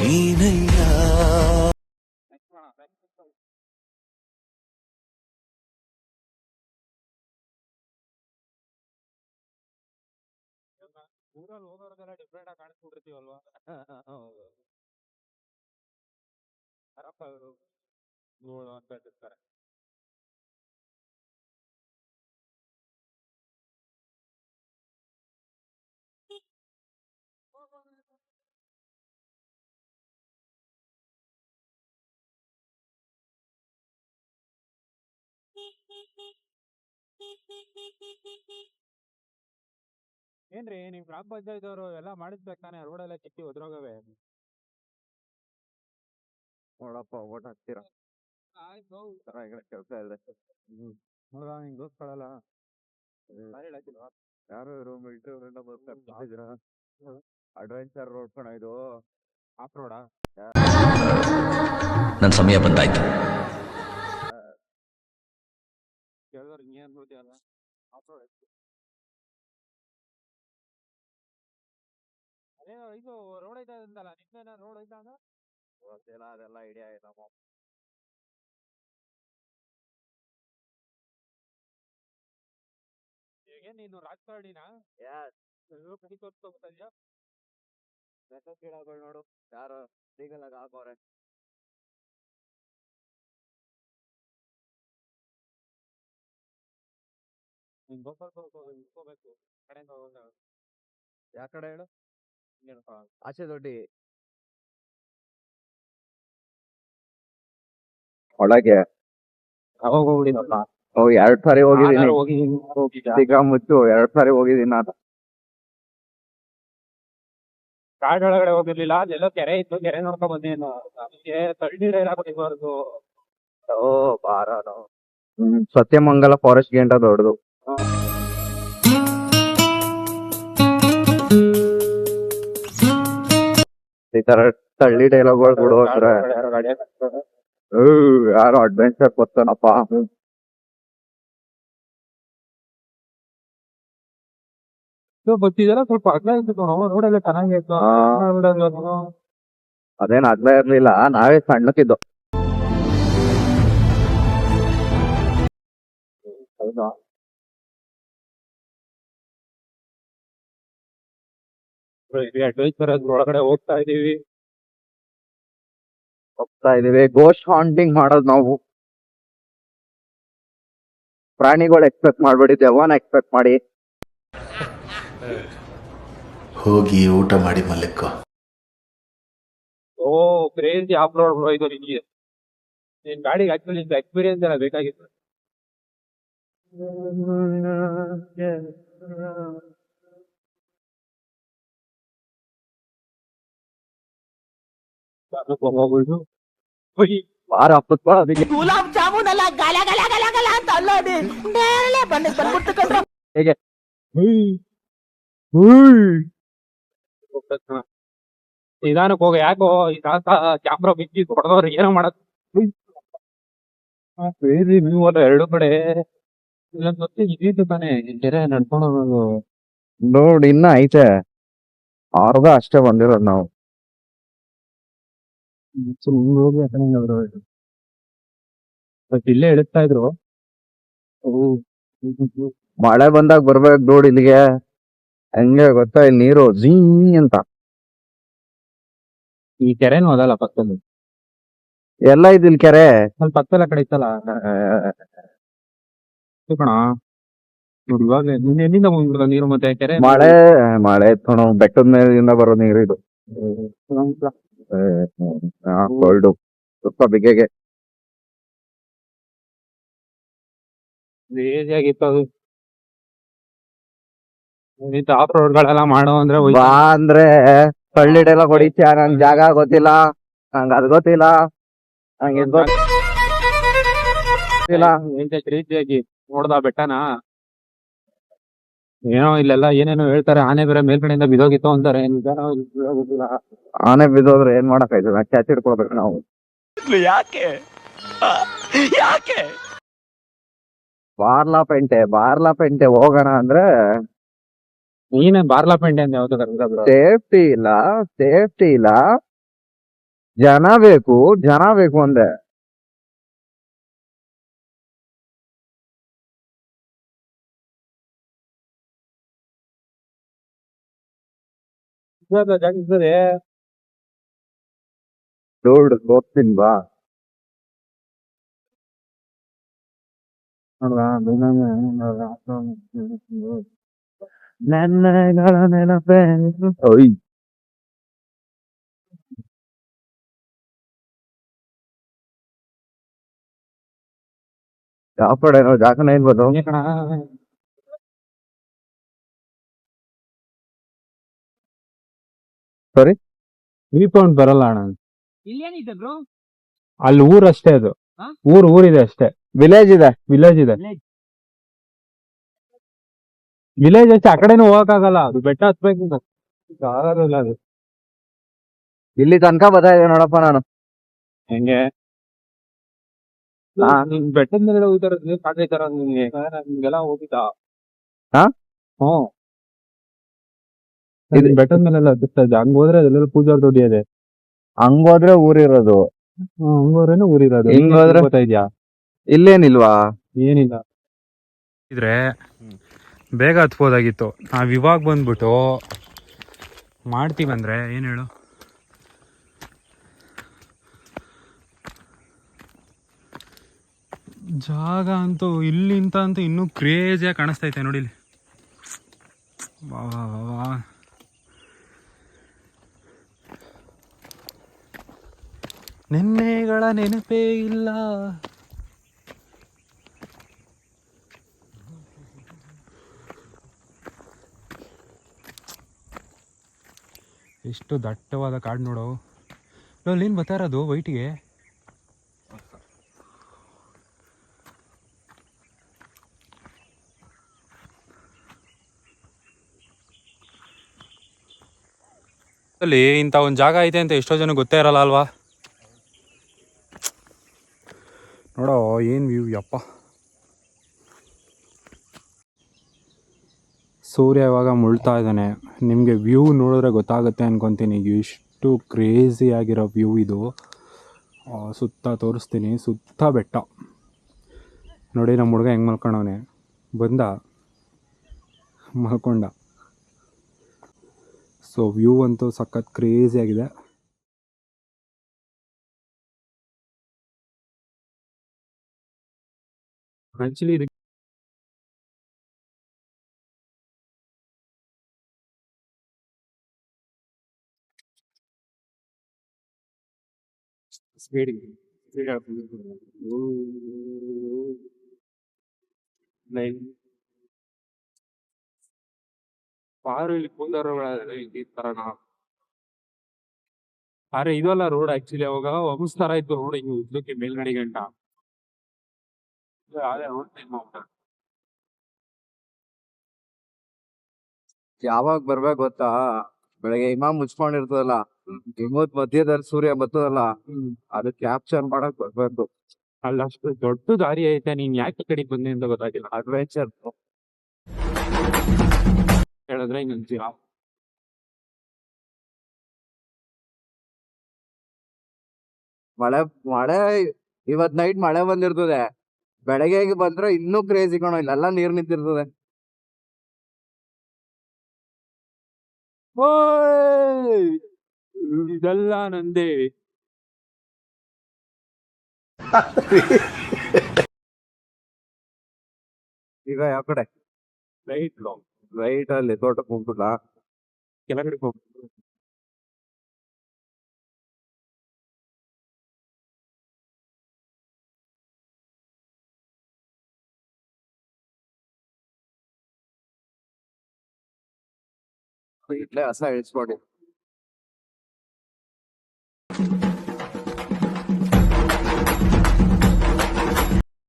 ನೀನಯ್ಯ ಊರಲ್ಲಿ ಹೋಗೋರ್ಗೆಲ್ಲ ಡಿಫ್ರೆಂಟ್ ಆಗಿ ಕಾಣಿಸ್ಬಿಟ್ಟಿರ್ತೀವಲ್ವಾ ಯಾರಪ್ಪ ಇವರು ನೋಡು ಅಂತ ಹೇಳ್ತಿರ್ತಾರೆ ಏನ್ರಿ ನಿಮ್ ಗ್ರಾಮ ಪಂಚಾಯತ್ ಅವರು ಎಲ್ಲ ಮಾಡಿಸ್ಬೇಕು ತಾನೆ ರೋಡ್ ಎಲ್ಲ ಚಿಕ್ಕಿ ಒದ್ರೋಗವೆ ನೋಡಪ್ಪ ಓಟ್ ಹಾಕ್ತೀರಾ? ಕೆಲ್ಸ ಚೆನ್ನಾಗಿರೋ ಕೆಲಸ ಇಲ್ಲ ನೋಡ ಹಿಂಗ್ ದೋಸ್ಗಳಲ್ಲ ಯಾರು ಇವರು ಮಿಲ್ಟ್ರಿ ಬರ್ತಿದ್ದೀರಾ ಅಡ್ವೆಂಚರ್ ರೋಡ್ ಕಣ ಇದು. ಆಫ್ ರೋಡಾ ನನ್ನ ಸಮಯ ಬಂದಾಯ್ತು ಕೇಳಿದ್ರೆ ಹಿಂಗೆ ಅನ್ಬಿಡ್ತೀಯಲ್ಲ ಆಫ್ ರೋಡ್ ಅದೇನೋ ಇದು ರೋಡ್ ಐತೆ ಅಂದಲ್ಲ ನಿನ್ನೆ ರೋಡ್ ಐತ ಅಂದ ಗೊತ್ತಿಲ್ಲ ಅದೆಲ್ಲ ಐಡಿಯಾ ನಮ್ಮ ಏನ್ ನೀನು ರಾಜಕಾರಣಿನ ಕೈ ತೋರ್ಸ್ಕೊಂಡ್ಬರ್ತಾ ಇದೀಯಾ ಗಿಡಗಳು ನೋಡು ಯಾರು ಲೀಗಲ್ ಆಗಿ ಹಾಕೋರೆ ನೀನ್ ಗೋಪಾಲ್ ಇಟ್ಕೋಬೇಕು ಕಡೆಯಿಂದ ಹೋದಾಗ ಯಾವ ಕಡೆ ಹೇಳು ಆಚೆ ದೊಡ್ಡಿ ಒಳಗೆ ಅವಾಗ ಹೋಗ್ಬಿಡಿನಪ್ಪ ಓ ಎರಡ್ ಸಾರಿ ಹೋಗಿದ್ದೀನಿ ಹೋಗಿ ಹೋಗಿದ್ದ ಈಗ ಮುಚ್ಚು ಎರಡ್ ಸಾರಿ ಹೋಗಿದ್ದೀನಿ ನಾನು ಕಾಡೊಳಗಡೆ ಹೋಗಿರ್ಲಿಲ್ಲ ಅಲ್ಲೆಲ್ಲೋ ಕೆರೆ ಇತ್ತು ಕೆರೆ ನೋಡ್ಕೊಂಡ್ ಬಂದೇನು ನಮಗೆ ತಳ್ಳಿರ ಎಲ್ಲ ಓ ಓ ಬಾರಾನು ಸತ್ಯಮಂಗಲ ಫಾರೆಸ್ಟ್ ಗೇಂಟ ದೊಡ್ಡದು ಈ ತರ ತಳ್ಳಿ ಡೈಲಾಗ್ಗಳು ಬಿಡು ಅಂದ್ರೆ ಯಾರೋ ಅಡ್ವೆಂಚರ್ ಬರ್ತಾನಪ್ಪ ಗೊತ್ತಿದೆಲ್ಲ ಸ್ವಲ್ಪ ಅಗ್ಲ ಚೆನ್ನಾಗಿತ್ತು ಅದೇನ್ ಅಗ್ಲ ಇರ್ಲಿಲ್ಲ ನಾವೇ ಸಣ್ಣಕ್ಕಿದ್ದು. ಹೌದಾ? ಅಡ್ವೆಂಚರ್ ಒಳಗಡೆ ಹೋಗ್ತಾ ಇದೀವಿ ಹೋಗ್ತಾ ಇದೀವಿ ಗೋಸ್ಟ್ ಹಾಂಟಿಂಗ್ ಮಾಡೋದು ನಾವು. ಪ್ರಾಣಿಗಳು ಎಕ್ಸ್ಪೆಕ್ಟ್ ಮಾಡ್ಬೇಡಿ ದೆವ್ವನ ಎಕ್ಸ್ಪೆಕ್ಟ್ ಮಾಡಿ. ಹೋಗಿ ಊಟ ಮಾಡಿ ಮಲ್ಲಿಕ್ಕೋ ಓ ಕ್ರೇಜಿ ಅಪ್ಲೋಡ್ ಇದು ನಿಮಗೆ. ನಿನ್ ಗಾಡಿಗೆ ಆಕ್ಚುಲಿ ಎಕ್ಸ್ಪೀರಿಯನ್ಸ್ ಎಲ್ಲ ಬೇಕಾಗಿತ್ತು. ಗುಲಾಬ್ ಜಾಮೂನ್ ಅಲ್ಲ ಗಲ ಗಲ ಗಲ ಗಲ ಅಂತ ಅಲ್ಲೋಡಿ ಮೇಲೆ ಬಣ್ಣಕ್ಕೆ ಬಂದ್ಬಿಡ್ತು ಕಣ್ರೋ. ನಿಧಾನಕ್ಕೆ ಹೋಗ ಯಾಕೋ ಈ ತಾತ ಕ್ಯಾಮ್ರಾ ಬಿಚ್ಚಿ ಹೊಡೆದವ್ರು ಏನೋ ಮಾಡಕ್ ಬೇರೆ ನೀವು ಅಲ್ಲ ಎರಡು ಕಡೆ ಇಲ್ಲೊಂದು ಮತ್ತೆ ಇದಿತ್ತು ತಾನೇ ಕೆರೆ ನಡ್ಕೊಂಡು ನೋಡಿ ಇನ್ನ ಐತೆ. ಅರ್ಧ ಅಷ್ಟೇ ಬಂದಿರೋದು ನಾವು. ಹೋಗಿ ಆ ಕಡೆ ಹೋದ್ರು ಬಟ್ ಇಲ್ಲೇ ಇಳಿಸ್ತಾ ಇದ್ರು. ಮಳೆ ಬಂದಾಗ ಬರ್ಬೇಕು ನೋಡಿ ಇಲ್ಲಿಗೆ. ಹಂಗೆ ಗೊತ್ತಾ ಇಲ್ಲಿ ನೀರು ಜೀ ಅಂತ. ಈ ಕೆರೆನೂ ಅದಲ್ಲ ಪಕ್ಕದಲ್ಲಿ. ಎಲ್ಲ ಇದಿಲ್ ಕೆರೆ. ಅಲ್ಲಿ ಪಕ್ಕದಲ್ಲ ಆ ಕಡೆ ಇತ್ತಲ್ಲ. ಇದು ಕಣ ನೋಡಿ ಇವಾಗ ನಿನ್ನೆ ಎಲ್ಲಿಂದ ಬಂದ್ಬಿಡ್ದ ನೀರು ಮತ್ತೆ ಕೆರೆ? ಮಳೆ ಮಳೆ ಬೆಟ್ಟದ ಮೇಲಿಂದ ಬರೋ ನೀರು ಇದು. ಕೋಲ್ಡು ಸ್ವಲ್ಪ ಬಿಗೆಗೆ ಈಸಿ ಆಗಿತ್ತು ಅದು. ಆಫ್ ರೋಡ್ ಗಳೆಲ್ಲ ಮಾಡೋ ಅಂದ್ರೆ ಹೋಯ್ತು. ಬಾ ಅಂದ್ರೆ ಕಳ್ಳಿಡೆಲ್ಲ ಹೊಡಿತ್ಯಾ? ನಂಗ್ ಜಾಗ ಗೊತ್ತಿಲ್ಲ. ನಂಗ್ ಅದ್ ಗೊತ್ತಿಲ್ಲ. ನಂಗೆ ಇದ್ ಗೊತ್ತಿಲ್ಲ. ಎಂತ ರೀತಿಯಾಗಿ ನೋಡ್ದ ಬೆಟ್ಟನ? ಏನೋ ಇಲ್ಲೆಲ್ಲ ಏನೇನೋ ಹೇಳ್ತಾರೆ ಆನೆ ಬೇರೆ ಮೇಲ್ಗಡೆಯಿಂದ ಬಿದೋಗಿತ್ತು ಅಂತಾರೆ ನಿಜಾನೋ. ಆನೆ ಬಿದ್ದೋದ್ರೆ ಏನ್ ಮಾಡಕ್ ಕ್ಯಾಚ್ ಹಿಡ್ಕೊಳ್ಬೇಕು ನಾವು. ಯಾಕೆ? ಯಾಕೆ? ಬಾರ್ಲಾ ಪೆಂಟೆ ಬಾರ್ಲಾ ಪೆಂಟೆ ಹೋಗೋಣ ಅಂದ್ರೆ ನೀನೇ ಬಾರ್ಲಾ ಪೆಂಟೆ ಅಂತ ಯಾವ್ದು ಸೇಫ್ಟಿ ಇಲ್ಲ ಸೇಫ್ಟಿ ಇಲ್ಲ. ಜನ ಬೇಕು ಜನ ಬೇಕು ಅಂದೆ. ಜಾಗ ರೋಡ್ ಹೋಗ್ತೀನಿ ಬಾ ನೆನ್ನೆಗಳ ನೆನಪೆ ಓಯ್ ಯಾವ ಕಡೆ ನಾವು ಜಾಗನ ಇರ್ಬೋದು ವಿ ಪಾಯಿಂಟ್ ಬರಲ್ಲ ಅಣ್ಣ. ಇಲ್ಲೇನಿದೆ ಬ್ರೋ ಅಲ್ಲಿ ಊರ್ ಅಷ್ಟೇ ಅದು. ಹಾ? ಊರ್ ಊರಿದೆ ಅಷ್ಟೇ. ವಿಲೇಜ್ ಇದೆ ವಿಲೇಜ್ ಇದೆ. ವಿಲೇಜ್ ಅಷ್ಟೇ ಆ ಕಡೆನೂ ಹೋಗಕ್ಕಾಗಲ್ಲ. ಅದು ಬೆಟ್ಟ ಹತ್ಬೇಕಂತ ಆಗೋದಿಲ್ಲ ಅದು. ಇಲ್ಲಿ ತನಕ ಬರ್ತಾ ಇದೆ ನೋಡಪ್ಪ ನಾನು. ಹೆಂಗೆ? ಹಾ. ನಿನ್ ಬೆಟ್ಟದ ಮೇಲೆ ಹೋಗ್ತಾರ ಕಾಣ್ತಾರ ನಿಮ್ಗೆ. ನಿಮ್ಗೆಲ್ಲ ಹೋಗಿದ್ದ? ಹಾ? ಹ್ಮ್. ಇದು- ಬೆಟ್ಟದ ಮೇಲೆಲ್ಲ ಹತ್ತಿಸ್ತಾ ಇದೆ. ಹಂಗ್ ಹೋದ್ರೆ ಅದೆಲ್ಲ ಪೂಜಾರ್ ದೊಡ್ಡಿ ಇದೆ. ಹಂಗೋದ್ರೆ ಊರಿರೋದು ಹಂಗೋರೇನು ಊರಿರೋದು ಹಿಂಗ್ ಹೋದ್ರೆ? ಗೊತ್ತಾ ಇದ್ಯಾ? ಇಲ್ಲೇನಿಲ್ವಾ? ಏನಿಲ್ಲ. ಇದ್ರೆ ಬೇಗ ಹತ್ಬೋದಾಗಿತ್ತು. ನಾವ್ ಇವಾಗ ಬಂದ್ಬಿಟ್ಟು ಮಾಡ್ತೀವಂದ್ರೆ ಏನ್ ಹೇಳು? ಜಾಗ ಅಂತೂ ಇಲ್ಲಿಂತ ಅಂತೂ ಇನ್ನೂ ಕ್ರೇಜಿಯಾಗಿ ಕಾಣಿಸ್ತೈತೆ ನೋಡಿ ಇಲ್ಲಿ. ವಾ ವಾ ವಾ ವಾ. ನೆನ್ನೆಗಳ ನೆನಪೇ ಇಲ್ಲ. ಎಷ್ಟು ದಟ್ಟವಾದ ಕಾಡು ನೋಡು. ಅಲ್ಲಿ ಏನು ಬರ್ತಾ ಇರೋದು ವೈಟಿಗೆ. ಅಲ್ಲಿ ಇಂಥ ಒಂದು ಜಾಗ ಐತೆ ಅಂತ ಎಷ್ಟೋ ಜನ ಗೊತ್ತೇ ಇರಲ್ಲ ಅಲ್ವಾ ನೋಡೋ ಏನು ವ್ಯೂ ಯಪ್ಪ. ಸೂರ್ಯ ಇವಾಗ ಮುಳ್ತಾ ಇದ್ದಾನೆ. ನಿಮಗೆ ವ್ಯೂ ನೋಡಿದ್ರೆ ಗೊತ್ತಾಗುತ್ತೆ ಅನ್ಕೊತೀನಿ. ಎಷ್ಟು ಕ್ರೇಜಿ ಆಗಿರೋ ವ್ಯೂ ಇದು. ಸುತ್ತ ತೋರಿಸ್ತೀನಿ. ಸುತ್ತ ಬೆಟ್ಟ. ನೋಡಿ ನಮ್ಮ ಹುಡುಗ ಹೆಂಗೆ ಮಲ್ಕೊಂಡವನೆ. ಬಂದ? ಮಲ್ಕೊಂಡ. ಸೊ ವ್ಯೂ ಅಂತೂ ಸಖತ್ ಕ್ರೇಜಿ ಆಗಿದೆ ಆ್ಯಕ್ಚುಲಿ ಸ್ಪೀಡಿಂಗ್ ಸ್ಪೀಡ್ ಲೈನ್ ಪಾರು ಇಲ್ಲಿ ಕೂಲರ್ ಈ ತರನ ಅರೆ ಇದಲ್ಲ ರೋಡ್ ಆಕ್ಚುಲಿ ಅವಾಗ ವಂಸ್ ತರ ಇತ್ತು ರೋಡ್ ಹಿಂಗ್ ಉದ್ದಕ್ಕೆ ಮೇಲ್ಗಡೆ ಗಂಟ ಅದೇ ರೋಡ್ ಯಾವಾಗ ಬರ್ಬೇಕು ಗೊತ್ತಾ? ಬೆಳಗ್ಗೆ ಹಿಮ ಮುಚ್ಕೊಂಡಿರ್ತದಲ್ಲ ಹಿಮದ್ ಮಧ್ಯದಲ್ಲಿ ಸೂರ್ಯ ಬರ್ತದಲ್ಲ ಅದು ಕ್ಯಾಪ್ಚರ್ ಮಾಡಕ್ ಬರ್ಬೇಕು. ಅಲ್ಲ ಅಷ್ಟು ದೊಡ್ಡ ದಾರಿ ಐತೆ ನೀನ್ ಯಾಕೆ ಕಡೆ ಬಂದೆ ಅಂತ ಗೊತ್ತಾಗಿಲ್ಲ. ಅಡ್ವೆಂಚರ್ ಹೇಳಿದ್ರೆ ಹಿಂಗ್ ಮಳೆ ಮಳೆ ಇವತ್ ನೈಟ್ ಮಳೆ ಬಂದಿರ್ತದೆ. ಬೆಳಗ್ಗೆ ಬಂದ್ರೆ ಇನ್ನೂ ಕ್ರೇಜಿ ಕಣೋ ಇಲ್ಲೆಲ್ಲ ನೀರ್ ನಿಂತಿರ್ತದೆ! ಇದೆಲ್ಲ ನಂದೇ. ಈಗ ಯಾವ ಕಡೆ ರೈಟ್ ರೈಟ್ ಅಲ್ಲಿ ತೋಟಕ್ಕೆ ಹೋಗ್ಬಿಟ್ಟ ಕೆಳಗಡೆ ಹೋಗ್ Please. No, it's. It's morning.